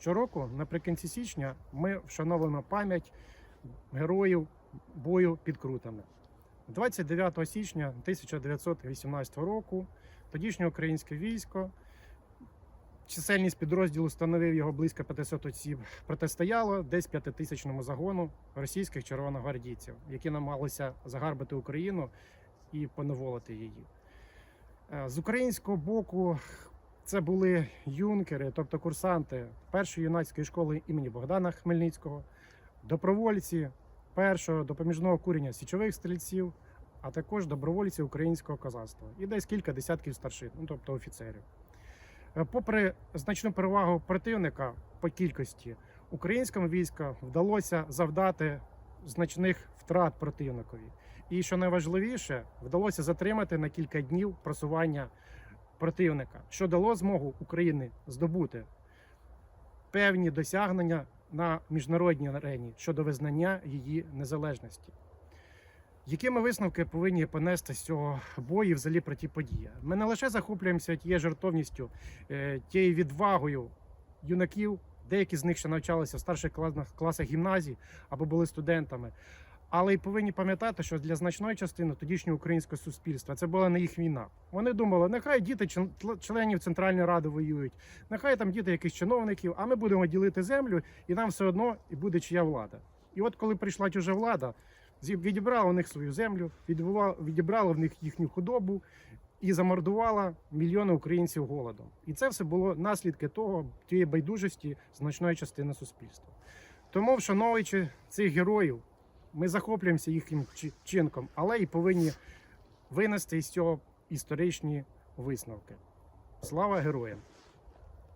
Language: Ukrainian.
Щороку, наприкінці січня, ми вшановуємо пам'ять героїв бою під Крутами. 29 січня 1918 року тодішнє українське військо, чисельність підрозділу становив його близько 500 осіб, протистояло десь п'ятитисячному загону російських червоногвардійців, які намагалися загарбити Україну і поневолити її. Е, З українського боку це були юнкери, тобто курсанти першої юнацької школи імені Богдана Хмельницького, добровольці першого допоміжного курення січових стрільців, а також добровольці українського козацтва і десь кілька десятків старшин, ну тобто офіцерів. Е, Попри значну перевагу противника по кількості, українському війську вдалося завдати значних втрат противникові. І що найважливіше, вдалося затримати на кілька днів просування противника, що дало змогу Україні здобути певні досягнення на міжнародній арені щодо визнання її незалежності. Які ми висновки повинні понести з цього бою взагалі про ті події? Ми не лише захоплюємося тією жертовністю, е, тією відвагою юнаків, деякі з них ще навчалися в старших класах гімназій або були студентами. Але й повинні пам'ятати, що для значної частини тодішнього українського суспільства це була не їх війна. Вони думали, нехай діти членів Центральної Ради воюють, нехай там діти якихось чиновників, а ми будемо ділити землю, і нам все одно і буде чия влада. І от коли прийшла чужа влада, відібрала у них свою землю, відібрала в них їхню худобу і замордувала мільйони українців голодом. І це все було наслідки того тієї байдужості значної частини суспільства. Тому, вшановуючи цих героїв, ми захоплюємося їхнім чи- чинком, але і повинні винести із цього історичні висновки. Слава героям!